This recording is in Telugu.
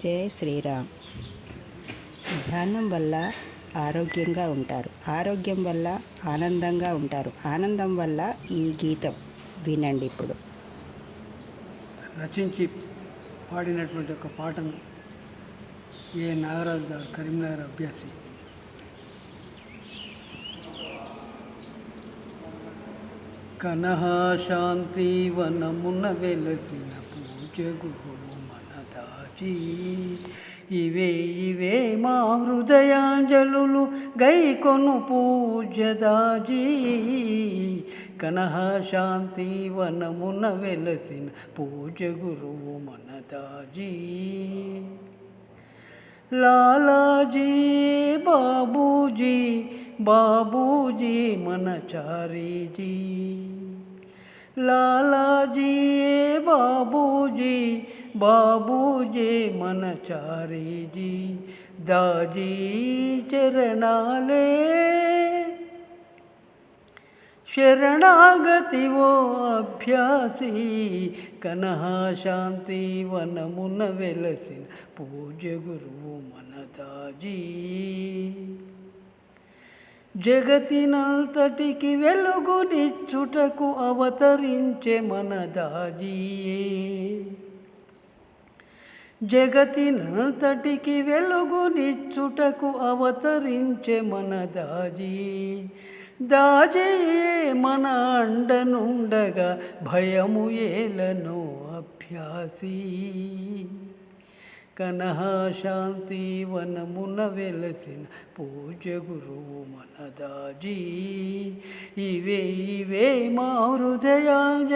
జై శ్రీరామ్. ధ్యానం వల్ల ఆరోగ్యంగా ఉంటారు. ఆరోగ్యం వల్ల ఆనందంగా ఉంటారు. ఆనందం వల్ల ఈ గీతం వినండి ఇప్పుడు. రచించి పాడినటువంటి ఒక పాటను ఏ నాగరాజు గారు కరీంనగర్ అభ్యాసి కనహ శాంతి వనమున వెలసిన పూజ గురువు దాచి ఇవే ఇవే మా హృదయాంజలులు గైకొను పూజ దాజీ. కనహ శాంతి వనమున వెలసిన పూజ గురువు మన దాజీ. లాలాజీ బాబూజీ బాబూజీ మన చారీజీ. లాలాజీ బాబూజీ బాబూజీ మన చారీజీ దాజీ చరణాలే శరణాగతి ఓ అభ్యాసి కనహ శాంతి వనమున వెలసిన పూజ గురువు మన దాజీ జగతినంతటికి వెలుగునిచ్చుటకు అవతరించే మన దాజీయే. జగతినంతటికి వెలుగునిచ్చుటకు అవతరించే మన దాజీ దాజీయే మన అండనుండగా భయము ఏలను అభ్యాసి. కనహ శాంతి వనమున వెలసిన పూజ గురువు మనదాజీ. ఇవే ఇవే మా హృదయాంజ